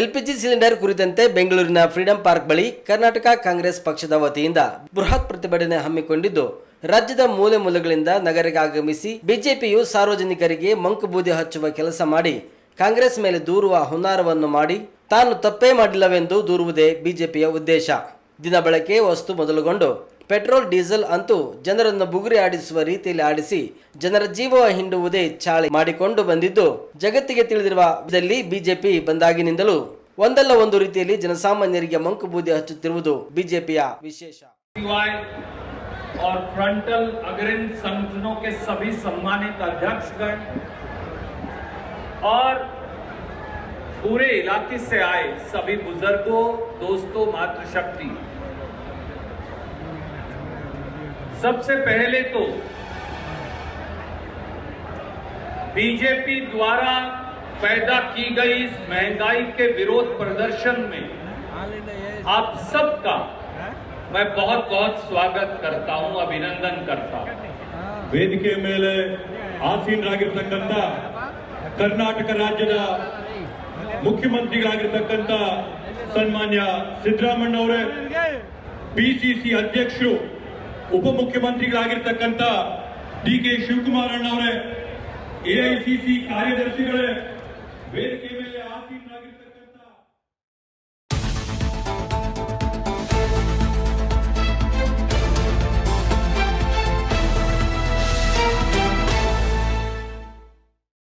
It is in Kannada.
ಎಲ್ಪಿಜಿ ಸಿಲಿಂಡರ್ ಕುರಿತಂತೆ ಬೆಂಗಳೂರಿನ ಫ್ರೀಡಂ ಪಾರ್ಕ್ ಬಳಿ ಕರ್ನಾಟಕ ಕಾಂಗ್ರೆಸ್ ಪಕ್ಷದ ವತಿಯಿಂದ ಬೃಹತ್ ಪ್ರತಿಭಟನೆ ಹಮ್ಮಿಕೊಂಡಿದ್ದು, ರಾಜ್ಯದ ಮೂಲೆ ಮೂಲೆಗಳಿಂದ ನಗರಕ್ಕೆ ಆಗಮಿಸಿ ಬಿಜೆಪಿಯು ಸಾರ್ವಜನಿಕರಿಗೆ ಮಂಕುಬೂದಿ ಹಚ್ಚುವ ಕೆಲಸ ಮಾಡಿ, ಕಾಂಗ್ರೆಸ್ ಮೇಲೆ ದೂರುವ ಹುನ್ನಾರವನ್ನು ಮಾಡಿ, ತಾನು ತಪ್ಪೇ ಮಾಡಿಲ್ಲವೆಂದು ದೂರುವುದೇ ಬಿಜೆಪಿಯ ಉದ್ದೇಶ. ದಿನ ಬಳಕೆ ವಸ್ತು ಮೊದಲುಗೊಂಡು ಪೆಟ್ರೋಲ್ ಡೀಸೆಲ್ ಅಂತೂ ಜನರನ್ನು ಬುಗುರಿ ಆಡಿಸುವ ರೀತಿಯಲ್ಲಿ ಆಡಿಸಿ ಜನರ ಜೀವ ಹಿಂಡುವುದೇ ಚಾಳಿ ಮಾಡಿಕೊಂಡು ಬಂದಿದ್ದು ಜಗತ್ತಿಗೆ ತಿಳಿದಿರುವ ವಿಧದಲ್ಲಿ ಬಿಜೆಪಿ ಬಂದಾಗಿನಿಂದಲೂ ಒಂದಲ್ಲ ಒಂದು ರೀತಿಯಲ್ಲಿ ಜನಸಾಮಾನ್ಯರಿಗೆ ಮಂಕು ಬೂದಿ ಹಚ್ಚುತ್ತಿರುವುದು ಬಿಜೆಪಿಯ ವಿಶೇಷ सिवाय और फ्रंटल अग्रणी संगठनों के सभी सम्मानित अध्यक्षगण और पूरे इलाके से आए सभी बुजुर्गों दोस्तों मातृशक्ति सबसे पहले तो बीजेपी द्वारा पैदा की गई इस महंगाई के विरोध प्रदर्शन में आप सबका मैं बहुत बहुत स्वागत करता हूं अभिनंदन करता हूं ವೇದಿಕೆಯ ಮೇಲೆ ಆಸೀನರಾಗಿರ್ತಕ್ಕಂಥ ಕರ್ನಾಟಕ ರಾಜ್ಯದ ಮುಖ್ಯಮಂತ್ರಿಗಳಾಗಿರ್ತಕ್ಕಂಥ ಸನ್ಮಾನ್ಯ ಸಿದ್ದರಾಮಣ್ಣ ಅವರೇ ಪಿಸಿಸಿ ಅಧ್ಯಕ್ಷರು ಉಪಮುಖ್ಯಮಂತ್ರಿಗಳಾಗಿರ್ತಕ್ಕಂಥ ಡಿ ಕೆ ಶಿವಕುಮಾರ್ ಅಣ್ಣವರೇ ಎಐಸಿಸಿ ಕಾರ್ಯದರ್ಶಿಗಳೇ ವೇದಿಕೆ ಮೇಲೆ ಆಸೀನರಾಗಿರ್ತಕ್ಕಂಥ